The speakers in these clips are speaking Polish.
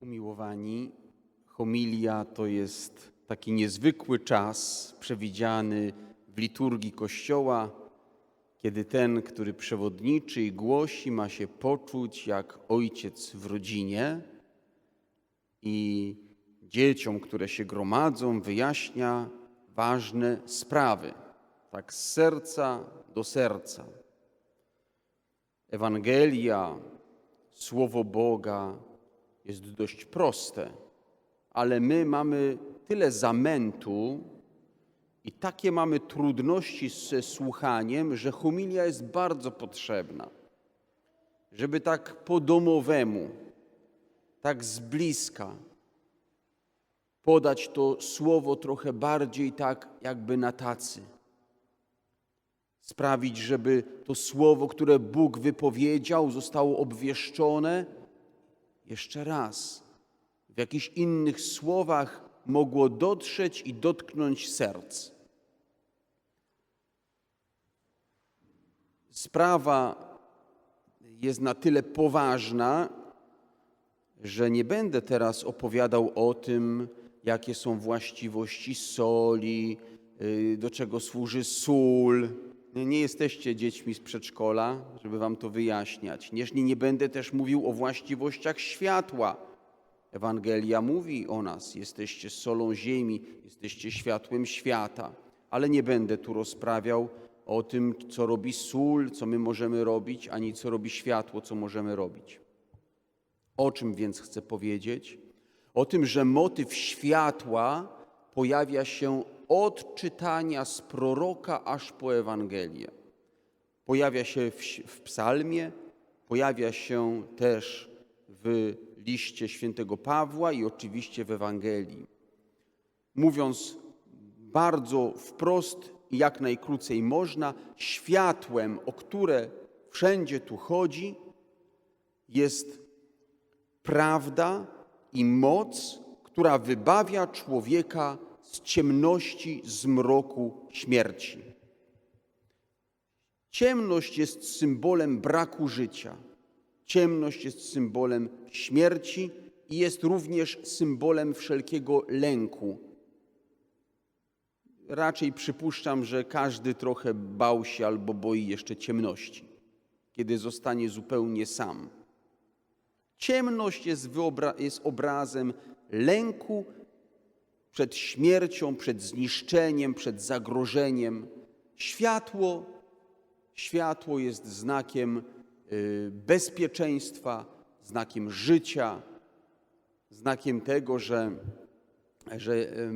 Umiłowani, homilia to jest taki niezwykły czas przewidziany w liturgii Kościoła, kiedy ten, który przewodniczy i głosi, ma się poczuć jak ojciec w rodzinie. I dzieciom, które się gromadzą, wyjaśnia ważne sprawy, tak z serca do serca. Ewangelia, Słowo Boga jest dość proste, ale my mamy tyle zamętu i takie mamy trudności ze słuchaniem, że humilia jest bardzo potrzebna. Żeby tak po domowemu, tak z bliska podać to słowo trochę bardziej tak jakby na tacy sprawić, żeby to słowo, które Bóg wypowiedział, zostało obwieszczone jeszcze raz. W jakichś innych słowach mogło dotrzeć i dotknąć serc. Sprawa jest na tyle poważna, że nie będę teraz opowiadał o tym, jakie są właściwości soli, y, do czego służy sól. Nie jesteście dziećmi z przedszkola, żeby wam to wyjaśniać. Nie, nie będę też mówił o właściwościach światła. Ewangelia mówi o nas: jesteście solą ziemi, jesteście światłem świata. Ale nie będę tu rozprawiał o tym, co robi sól, co my możemy robić, ani co robi światło, co możemy robić. O czym więc chcę powiedzieć? O tym, że motyw światła pojawia się od czytania z proroka aż po Ewangelię. Pojawia się w, w psalmie, pojawia się też w liście świętego Pawła i oczywiście w Ewangelii. Mówiąc bardzo wprost i jak najkrócej można, światłem, o które wszędzie tu chodzi, jest prawda i moc, która wybawia człowieka z ciemności, zmroku śmierci. Ciemność jest symbolem braku życia. Ciemność jest symbolem śmierci i jest również symbolem wszelkiego lęku. Raczej przypuszczam, że każdy trochę bał się albo boi jeszcze ciemności, kiedy zostanie zupełnie sam. Ciemność jest, jest obrazem lęku przed śmiercią, przed zniszczeniem, przed zagrożeniem. Światło, światło jest znakiem y, bezpieczeństwa, znakiem życia, znakiem tego, że, że y,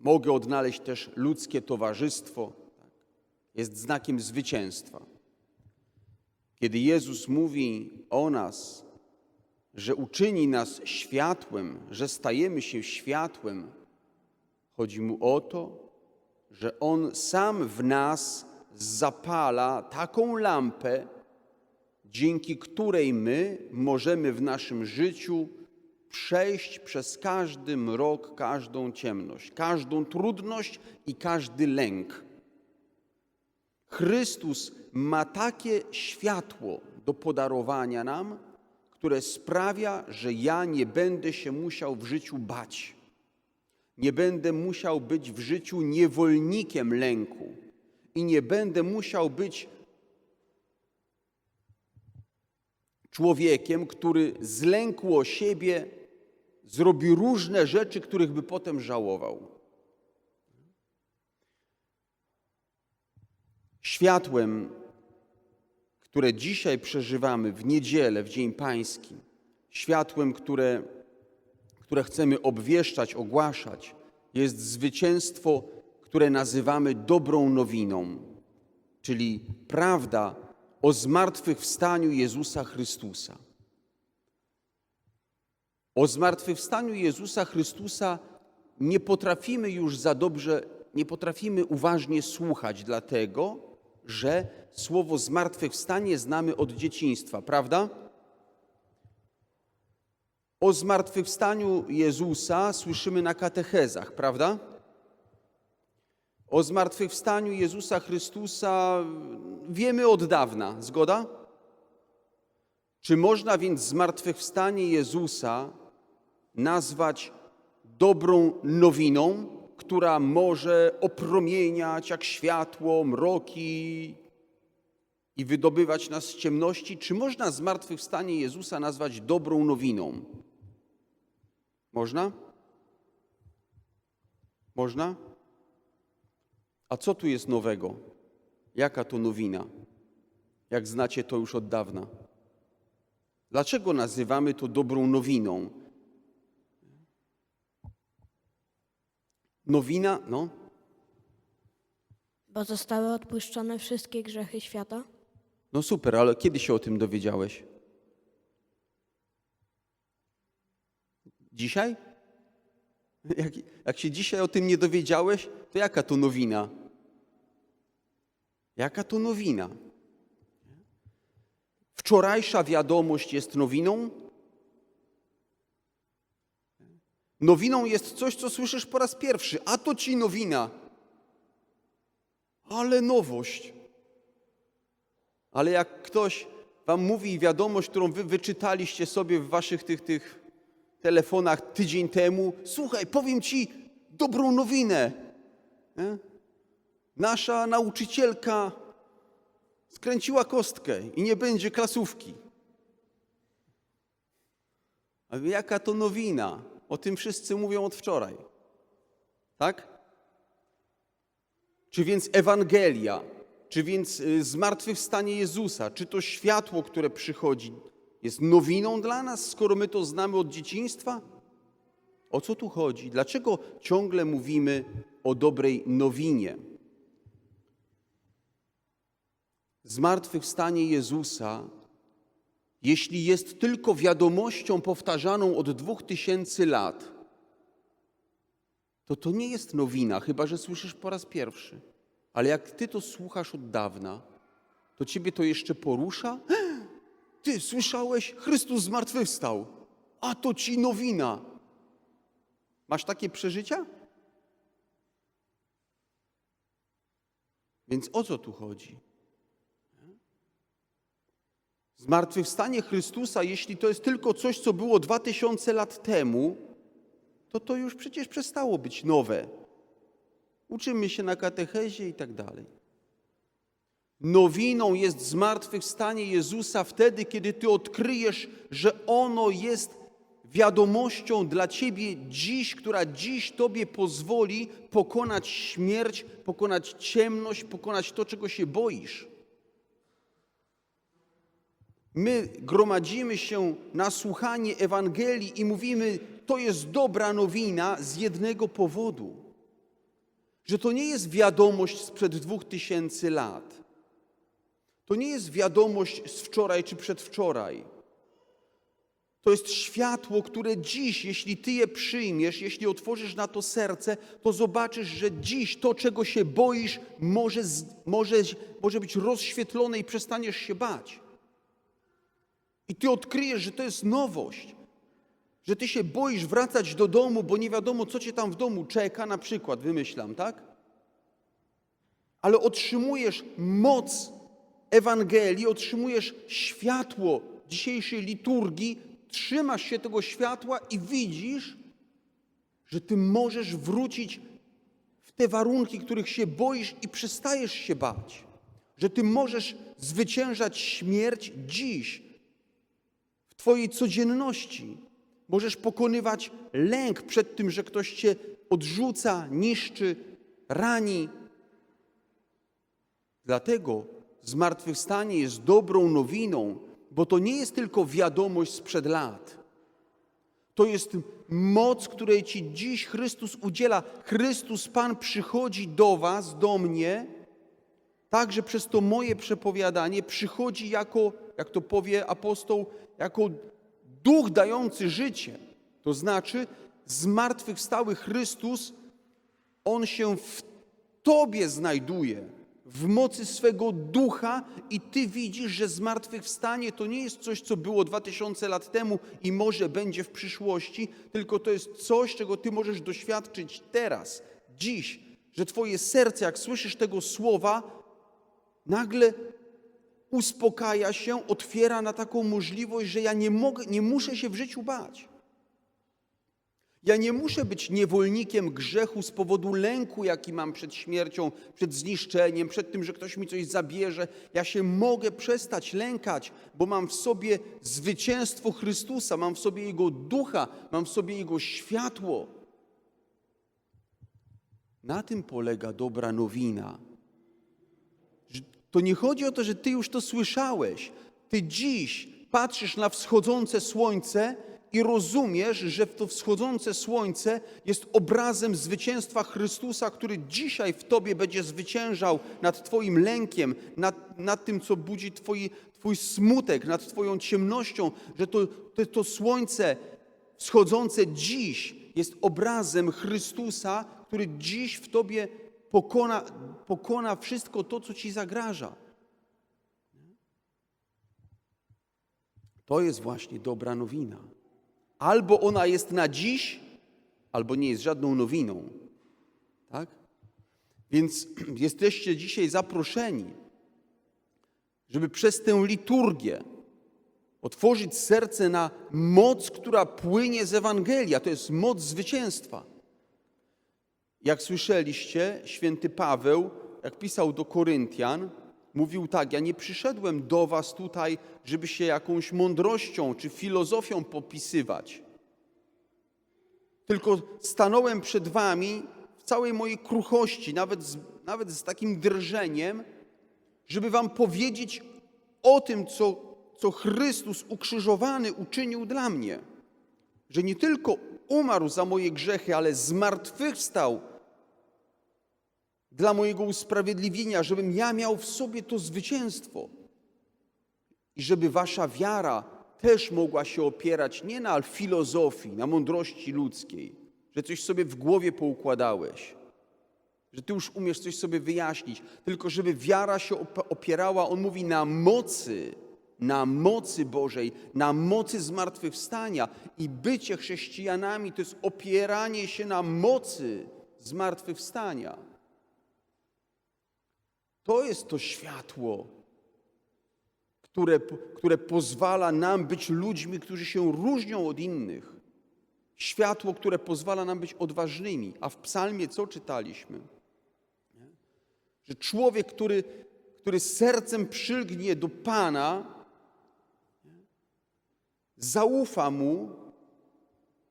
mogę odnaleźć też ludzkie towarzystwo. Jest znakiem zwycięstwa. Kiedy Jezus mówi o nas, że uczyni nas światłem, że stajemy się światłem, chodzi mu o to, że On sam w nas zapala taką lampę, dzięki której my możemy w naszym życiu przejść przez każdy mrok, każdą ciemność, każdą trudność i każdy lęk. Chrystus ma takie światło do podarowania nam, które sprawia, że ja nie będę się musiał w życiu bać. Nie będę musiał być w życiu niewolnikiem lęku i nie będę musiał być człowiekiem, który z lęku o siebie zrobi różne rzeczy, których by potem żałował. Światłem które dzisiaj przeżywamy w niedzielę, w Dzień Pański, światłem, które, które chcemy obwieszczać, ogłaszać, jest zwycięstwo, które nazywamy dobrą nowiną, czyli prawda o zmartwychwstaniu Jezusa Chrystusa. O zmartwychwstaniu Jezusa Chrystusa nie potrafimy już za dobrze, nie potrafimy uważnie słuchać, dlatego że słowo zmartwychwstanie znamy od dzieciństwa, prawda? O zmartwychwstaniu Jezusa słyszymy na katechezach, prawda? O zmartwychwstaniu Jezusa Chrystusa wiemy od dawna, zgoda? Czy można więc zmartwychwstanie Jezusa nazwać dobrą nowiną, która może opromieniać jak światło mroki i wydobywać nas z ciemności? Czy można zmartwychwstanie Jezusa nazwać dobrą nowiną? Można? Można? A co tu jest nowego? Jaka to nowina? Jak znacie to już od dawna. Dlaczego nazywamy to dobrą nowiną? Nowina, no, Bo zostały odpuszczone wszystkie grzechy świata? no super, ale kiedy się o tym dowiedziałeś? Dzisiaj? Jak, jak się dzisiaj o tym nie dowiedziałeś, to jaka to nowina? Jaka to nowina? Wczorajsza wiadomość jest nowiną? Nowiną jest coś, co słyszysz po raz pierwszy, a to ci nowina. Ale nowość. Ale jak ktoś wam mówi wiadomość, którą wy wyczytaliście sobie w waszych tych, tych telefonach tydzień temu, słuchaj, powiem ci dobrą nowinę. Nie? Nasza nauczycielka skręciła kostkę i nie będzie klasówki. A jaka to nowina? O tym wszyscy mówią od wczoraj. Tak? Czy więc Ewangelia, czy więc y, zmartwychwstanie Jezusa, czy to światło, które przychodzi, jest nowiną dla nas, skoro my to znamy od dzieciństwa? O co tu chodzi? Dlaczego ciągle mówimy o dobrej nowinie? Zmartwychwstanie Jezusa, jeśli jest tylko wiadomością powtarzaną od dwóch tysięcy lat, to to nie jest nowina, chyba że słyszysz po raz pierwszy. Ale jak ty to słuchasz od dawna, to ciebie to jeszcze porusza? Ty słyszałeś, Chrystus zmartwychwstał, a to ci nowina. Masz takie przeżycia? Więc o co tu chodzi? Zmartwychwstanie Chrystusa, jeśli to jest tylko coś, co było dwa tysiące lat temu, to to już przecież przestało być nowe. Uczymy się na katechezie i tak dalej. Nowiną jest zmartwychwstanie Jezusa wtedy, kiedy ty odkryjesz, że ono jest wiadomością dla ciebie dziś, która dziś tobie pozwoli pokonać śmierć, pokonać ciemność, pokonać to, czego się boisz. My gromadzimy się na słuchanie Ewangelii i mówimy, to jest dobra nowina z jednego powodu, że to nie jest wiadomość sprzed dwóch tysięcy lat. To nie jest wiadomość z wczoraj czy przedwczoraj. To jest światło, które dziś, jeśli Ty je przyjmiesz, jeśli otworzysz na to serce, to zobaczysz, że dziś to, czego się boisz, może, może, może być rozświetlone i przestaniesz się bać. I ty odkryjesz, że to jest nowość. Że ty się boisz wracać do domu, bo nie wiadomo, co cię tam w domu czeka, na przykład, wymyślam, tak? Ale otrzymujesz moc Ewangelii, otrzymujesz światło dzisiejszej liturgii, trzymasz się tego światła i widzisz, że ty możesz wrócić w te warunki, których się boisz i przestajesz się bać. Że ty możesz zwyciężać śmierć dziś, w Twojej codzienności. Możesz pokonywać lęk przed tym, że ktoś Cię odrzuca, niszczy, rani. Dlatego zmartwychwstanie jest dobrą nowiną, bo to nie jest tylko wiadomość sprzed lat. To jest moc, której Ci dziś Chrystus udziela. Chrystus Pan przychodzi do Was, do mnie, także przez to moje przepowiadanie przychodzi jako, jak to powie apostoł, jako duch dający życie. To znaczy, zmartwychwstały Chrystus, On się w Tobie znajduje, w mocy swego ducha i Ty widzisz, że zmartwychwstanie to nie jest coś, co było dwa tysiące lat temu i może będzie w przyszłości, tylko to jest coś, czego Ty możesz doświadczyć teraz, dziś, że Twoje serce, jak słyszysz tego słowa, nagle uspokaja się, otwiera na taką możliwość, że ja nie, mogę, nie muszę się w życiu bać. Ja nie muszę być niewolnikiem grzechu z powodu lęku, jaki mam przed śmiercią, przed zniszczeniem, przed tym, że ktoś mi coś zabierze. Ja się mogę przestać lękać, bo mam w sobie zwycięstwo Chrystusa, mam w sobie Jego ducha, mam w sobie Jego światło. Na tym polega dobra nowina. To nie chodzi o to, że ty już to słyszałeś. Ty dziś patrzysz na wschodzące słońce i rozumiesz, że to wschodzące słońce jest obrazem zwycięstwa Chrystusa, który dzisiaj w tobie będzie zwyciężał nad twoim lękiem, nad, nad tym, co budzi twoi, twój smutek, nad twoją ciemnością, że to, to, to słońce wschodzące dziś jest obrazem Chrystusa, który dziś w tobie pokona, pokona wszystko to, co ci zagraża. To jest właśnie dobra nowina. Albo ona jest na dziś, albo nie jest żadną nowiną. Tak? Więc jesteście dzisiaj zaproszeni, żeby przez tę liturgię otworzyć serce na moc, która płynie z Ewangelii, a to jest moc zwycięstwa. Jak słyszeliście, święty Paweł, jak pisał do Koryntian, mówił tak: Ja nie przyszedłem do Was tutaj, żeby się jakąś mądrością czy filozofią popisywać, tylko stanąłem przed Wami w całej mojej kruchości, nawet z, nawet z takim drżeniem, żeby Wam powiedzieć o tym, co, co Chrystus ukrzyżowany uczynił dla mnie. Że nie tylko umarł za moje grzechy, ale zmartwychwstał dla mojego usprawiedliwienia, żebym ja miał w sobie to zwycięstwo. I żeby wasza wiara też mogła się opierać nie na filozofii, na mądrości ludzkiej, że coś sobie w głowie poukładałeś, że ty już umiesz coś sobie wyjaśnić, tylko żeby wiara się op- opierała, on mówi, na mocy, na mocy Bożej, na mocy zmartwychwstania. I bycie chrześcijanami to jest opieranie się na mocy zmartwychwstania. To jest to światło, które, które pozwala nam być ludźmi, którzy się różnią od innych. Światło, które pozwala nam być odważnymi. A w psalmie co czytaliśmy? Że człowiek, który, który sercem przylgnie do Pana, zaufa Mu,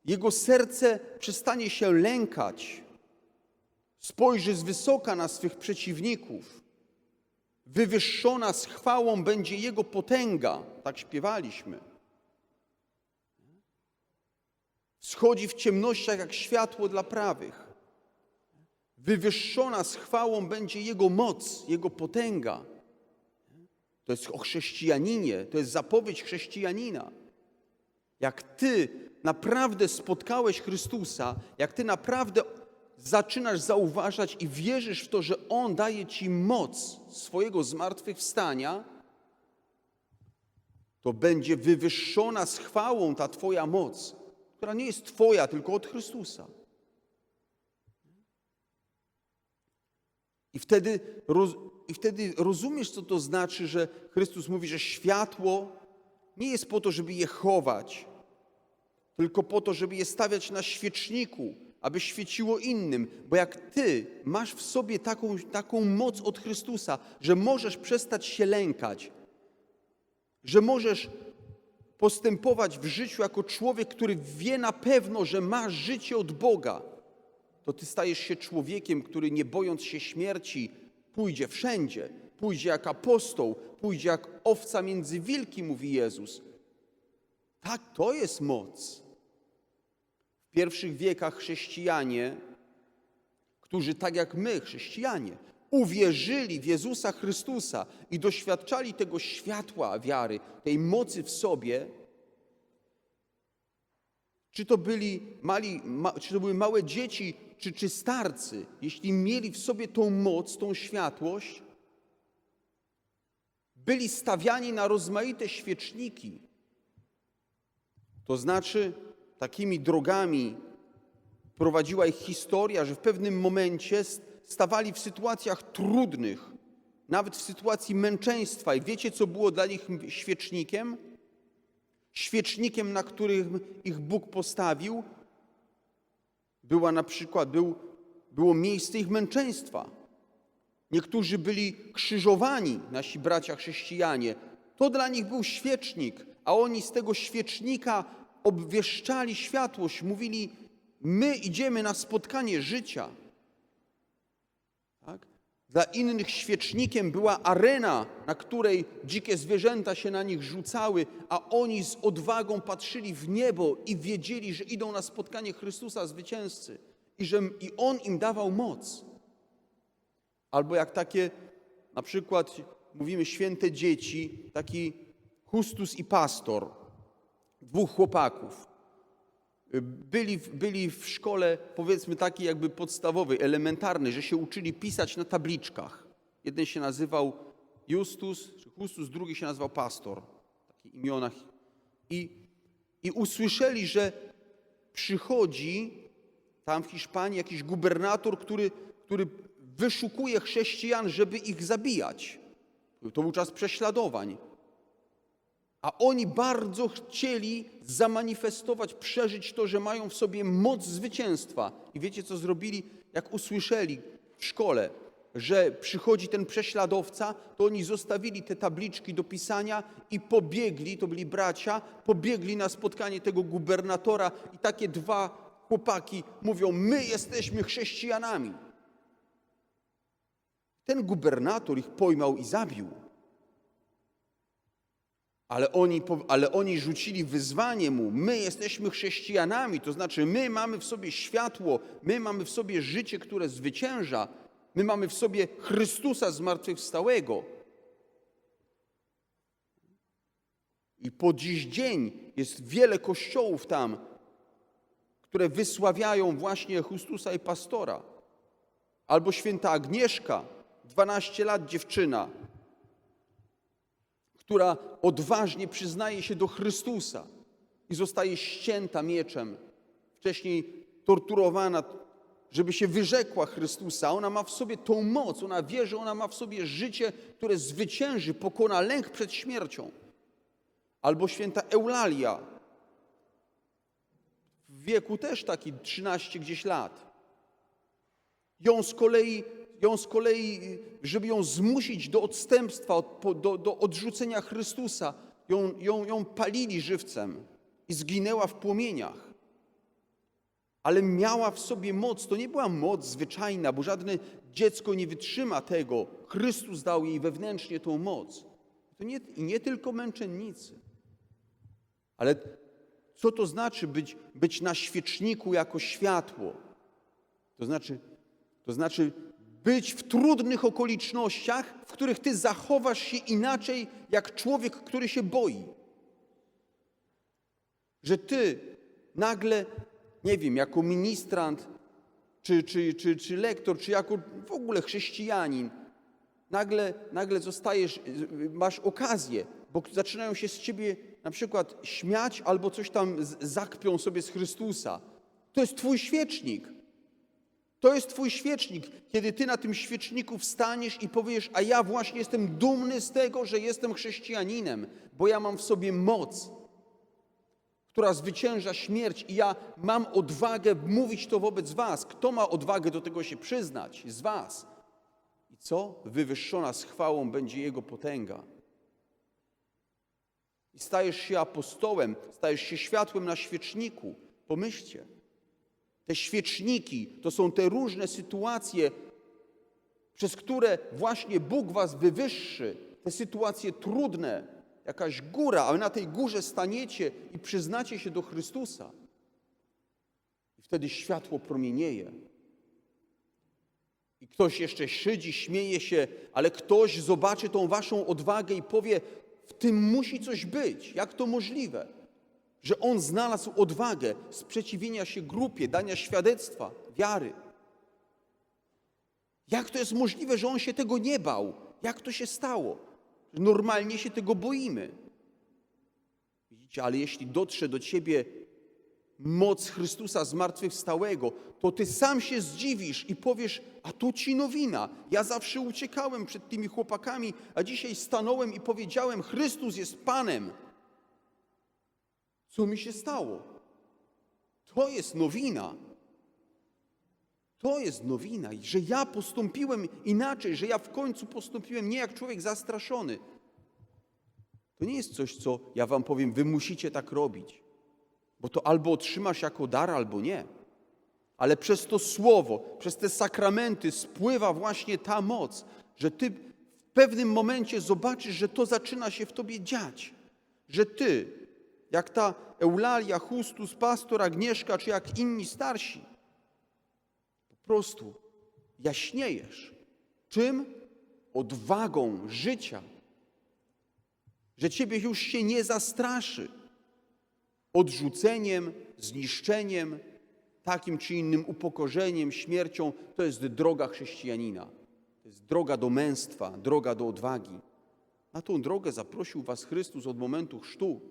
jego serce przestanie się lękać, spojrzy z wysoka na swych przeciwników, wywyższona z chwałą będzie Jego potęga. Tak śpiewaliśmy. Schodzi w ciemnościach jak światło dla prawych. Wywyższona z chwałą będzie Jego moc, Jego potęga. To jest o chrześcijaninie, to jest zapowiedź chrześcijanina. Jak Ty naprawdę spotkałeś Chrystusa, jak Ty naprawdę zaczynasz zauważać i wierzysz w to, że On daje Ci moc swojego zmartwychwstania, to będzie wywyższona z chwałą ta Twoja moc, która nie jest Twoja, tylko od Chrystusa. I wtedy, roz, I wtedy rozumiesz, co to znaczy, że Chrystus mówi, że światło nie jest po to, żeby je chować, tylko po to, żeby je stawiać na świeczniku, aby świeciło innym. Bo jak ty masz w sobie taką, taką moc od Chrystusa, że możesz przestać się lękać, że możesz postępować w życiu jako człowiek, który wie na pewno, że ma życie od Boga, to ty stajesz się człowiekiem, który nie bojąc się śmierci, pójdzie wszędzie. Pójdzie jak apostoł, pójdzie jak owca między wilki, mówi Jezus. Tak, to jest moc. W pierwszych wiekach chrześcijanie, którzy tak jak my, chrześcijanie, uwierzyli w Jezusa Chrystusa i doświadczali tego światła wiary, tej mocy w sobie, czy to, byli mali, ma, czy to były małe dzieci, czy, czy starcy, jeśli mieli w sobie tą moc, tą światłość, byli stawiani na rozmaite świeczniki. To znaczy, takimi drogami prowadziła ich historia, że w pewnym momencie stawali w sytuacjach trudnych, nawet w sytuacji męczeństwa. I wiecie, co było dla nich świecznikiem? Świecznikiem, na którym ich Bóg postawił, była na przykład, był, było miejsce ich męczeństwa. Niektórzy byli krzyżowani, nasi bracia chrześcijanie. To dla nich był świecznik, a oni z tego świecznika obwieszczali światłość, mówili: My idziemy na spotkanie życia. Tak? Dla innych świecznikiem była arena, na której dzikie zwierzęta się na nich rzucały, a oni z odwagą patrzyli w niebo i wiedzieli, że idą na spotkanie Chrystusa zwycięzcy i że i On im dawał moc. Albo jak takie, na przykład mówimy święte dzieci, taki Hustus i pastor, dwóch chłopaków. Byli, w- byli w szkole, powiedzmy takiej jakby podstawowej, elementarnej, że się uczyli pisać na tabliczkach. Jeden się nazywał Justus, czy Hustus, drugi się nazywał Pastor. Takie imiona. I, I usłyszeli, że przychodzi tam w Hiszpanii jakiś gubernator, który, który wyszukuje chrześcijan, żeby ich zabijać. To był czas prześladowań. A oni bardzo chcieli zamanifestować, przeżyć to, że mają w sobie moc zwycięstwa. I wiecie, co zrobili? Jak usłyszeli w szkole, że przychodzi ten prześladowca, to oni zostawili te tabliczki do pisania i pobiegli, to byli bracia, pobiegli na spotkanie tego gubernatora i takie dwa chłopaki mówią, my jesteśmy chrześcijanami. Ten gubernator ich pojmał i zabił. Ale oni, ale oni rzucili wyzwanie mu: My jesteśmy chrześcijanami, to znaczy my mamy w sobie światło, my mamy w sobie życie, które zwycięża, my mamy w sobie Chrystusa zmartwychwstałego. I po dziś dzień jest wiele kościołów tam, które wysławiają właśnie Chrystusa i pastora. Albo święta Agnieszka, 12 lat dziewczyna, która odważnie przyznaje się do Chrystusa i zostaje ścięta mieczem, wcześniej torturowana, żeby się wyrzekła Chrystusa. Ona ma w sobie tą moc, ona wie, że ona ma w sobie życie, które zwycięży, pokona lęk przed śmiercią. Albo święta Eulalia, w wieku też taki 13 gdzieś lat. Ją z kolei, ją z kolei żeby ją zmusić do odstępstwa, do, do odrzucenia Chrystusa, ją, ją, ją palili żywcem i zginęła w płomieniach. Ale miała w sobie moc, to nie była moc zwyczajna, bo żadne dziecko nie wytrzyma tego. Chrystus dał jej wewnętrznie tą moc. To nie, I nie tylko męczennicy. Ale co to znaczy być, być na świeczniku jako światło? To znaczy, to znaczy być w trudnych okolicznościach, w których ty zachowasz się inaczej jak człowiek, który się boi. Że ty nagle, nie wiem, jako ministrant, czy, czy, czy, czy lektor, czy jako w ogóle chrześcijanin, nagle, nagle zostajesz, masz okazję, bo zaczynają się z ciebie na przykład śmiać albo coś tam zakpią sobie z Chrystusa. To jest twój świecznik. To jest Twój świecznik, kiedy Ty na tym świeczniku wstaniesz i powiesz: A ja właśnie jestem dumny z tego, że jestem chrześcijaninem, bo ja mam w sobie moc, która zwycięża śmierć, i ja mam odwagę mówić to wobec Was. Kto ma odwagę do tego się przyznać z Was? I co? Wywyższona z chwałą będzie Jego potęga. I stajesz się apostołem, stajesz się światłem na świeczniku. Pomyślcie. Te świeczniki to są te różne sytuacje, przez które właśnie Bóg was wywyższy. Te sytuacje trudne, jakaś góra, ale na tej górze staniecie i przyznacie się do Chrystusa. I wtedy światło promienieje. I ktoś jeszcze szydzi, śmieje się, ale ktoś zobaczy tą waszą odwagę i powie: W tym musi coś być. Jak to możliwe? Że on znalazł odwagę sprzeciwienia się grupie, dania świadectwa, wiary. Jak to jest możliwe, że on się tego nie bał? Jak to się stało? Normalnie się tego boimy. Widzicie, ale jeśli dotrze do ciebie moc Chrystusa zmartwychwstałego, to ty sam się zdziwisz i powiesz, a tu ci nowina. Ja zawsze uciekałem przed tymi chłopakami, a dzisiaj stanąłem i powiedziałem, Chrystus jest Panem. Co mi się stało? To jest nowina. To jest nowina, że ja postąpiłem inaczej, że ja w końcu postąpiłem nie jak człowiek zastraszony. To nie jest coś, co ja wam powiem, wy musicie tak robić, bo to albo otrzymasz jako dar, albo nie. Ale przez to słowo, przez te sakramenty spływa właśnie ta moc, że ty w pewnym momencie zobaczysz, że to zaczyna się w tobie dziać. Że ty, jak ta Eulalia, Chustus, pastor, Agnieszka, czy jak inni starsi, po prostu jaśniejesz. Czym? Odwagą życia. Że ciebie już się nie zastraszy odrzuceniem, zniszczeniem, takim czy innym upokorzeniem, śmiercią. To jest droga chrześcijanina. To jest droga do męstwa, droga do odwagi. Na tą drogę zaprosił was Chrystus od momentu chrztu.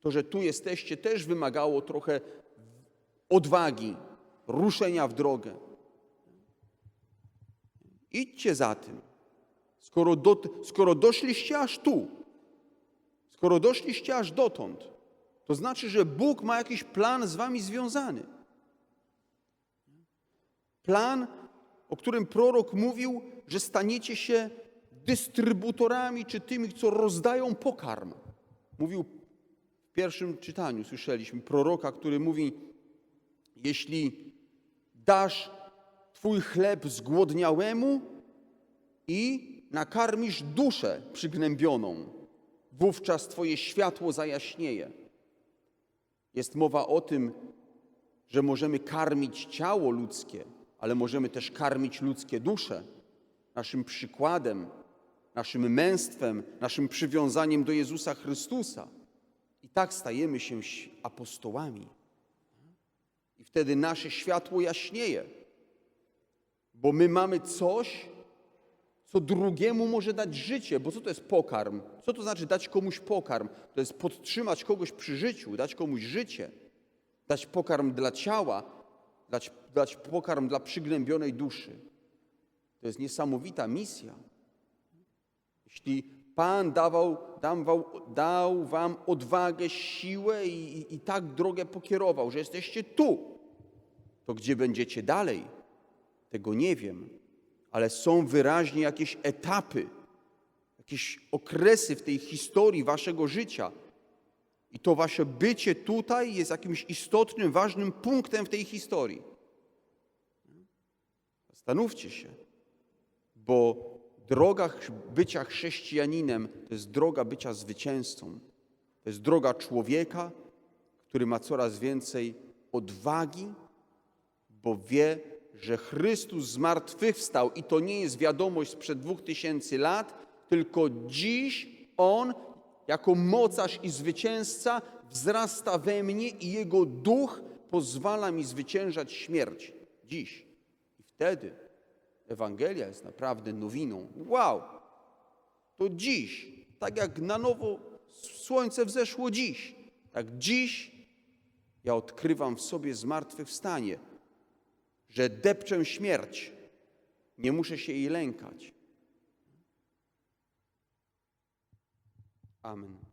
To, że tu jesteście, też wymagało trochę odwagi, ruszenia w drogę. Idźcie za tym. Skoro, do, skoro doszliście aż tu, skoro doszliście aż dotąd, to znaczy, że Bóg ma jakiś plan z wami związany. Plan, o którym prorok mówił, że staniecie się dystrybutorami czy tymi, co rozdają pokarm. Mówił pierwszym czytaniu, słyszeliśmy proroka, który mówi: Jeśli dasz Twój chleb zgłodniałemu i nakarmisz duszę przygnębioną, wówczas Twoje światło zajaśnieje. Jest mowa o tym, że możemy karmić ciało ludzkie, ale możemy też karmić ludzkie dusze. Naszym przykładem, naszym męstwem, naszym przywiązaniem do Jezusa Chrystusa. I tak stajemy się apostołami. I wtedy nasze światło jaśnieje, bo my mamy coś, co drugiemu może dać życie. Bo co to jest pokarm? Co to znaczy dać komuś pokarm? To jest podtrzymać kogoś przy życiu, dać komuś życie, dać pokarm dla ciała, dać, dać pokarm dla przygnębionej duszy. To jest niesamowita misja. Jeśli Pan dawał, dawał, dał wam odwagę, siłę i, i, i tak drogę pokierował, że jesteście tu, to gdzie będziecie dalej? Tego nie wiem, ale są wyraźnie jakieś etapy, jakieś okresy w tej historii waszego życia. I to wasze bycie tutaj jest jakimś istotnym, ważnym punktem w tej historii. Zastanówcie się, bo droga bycia chrześcijaninem to jest droga bycia zwycięzcą. To jest droga człowieka, który ma coraz więcej odwagi, bo wie, że Chrystus zmartwychwstał i to nie jest wiadomość sprzed dwóch tysięcy lat, tylko dziś On, jako mocarz i zwycięzca, wzrasta we mnie i Jego duch pozwala mi zwyciężać śmierć. Dziś. I wtedy Ewangelia jest naprawdę nowiną. Wow! To dziś, tak jak na nowo słońce wzeszło dziś, tak dziś ja odkrywam w sobie zmartwychwstanie, że depczę śmierć, nie muszę się jej lękać. Amen.